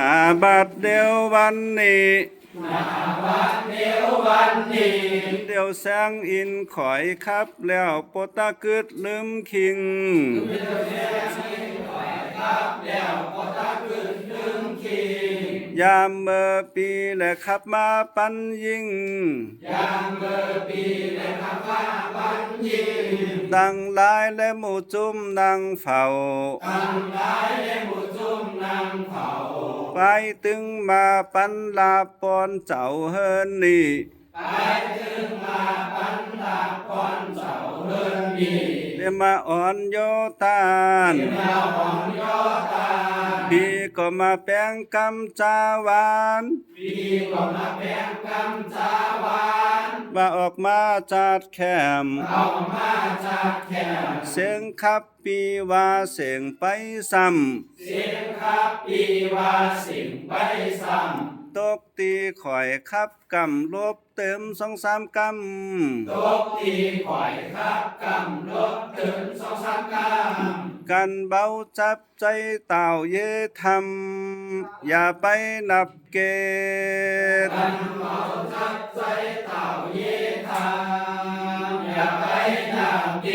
อาบัดเดียววันนี้เดี๋ยววันนี้เดียวแสงอินข่อยครับแล้วปตะกึดลืมคิงยามเมื่อปีและขับมาปันยิงยามเบอร์ปีและข้าฟ้าบันยิงดังหลายและหมู่จุ้มนางเฝ้าตั้งหลายและหมู่จุ่มนางเผา ไปตึงมาปันลาปอนเจ้าเฮินนี่ไปถึงมาปันลาพรเจ้าเฮินมีเดมาอ่อนโยตานมาหอมยอตาพี่ก็มาแปลงกำจาวานปีก็มาแบ่งกำจา วานว่าออกมาจากแคมป์เอามาจากแคมเสียงขับปีว่าเสียงไปซ้ำเสียงครับปีว่าสิ่งไปซ้ตกตีข่อยขับกำลบเติมสองสามกำตกตีข่อยครับกำลดถึงสองสามกำำกันเบาจับใจเต่าเยทำอย่าไปนับเกตกันเมาใจ อย่าไปตามเก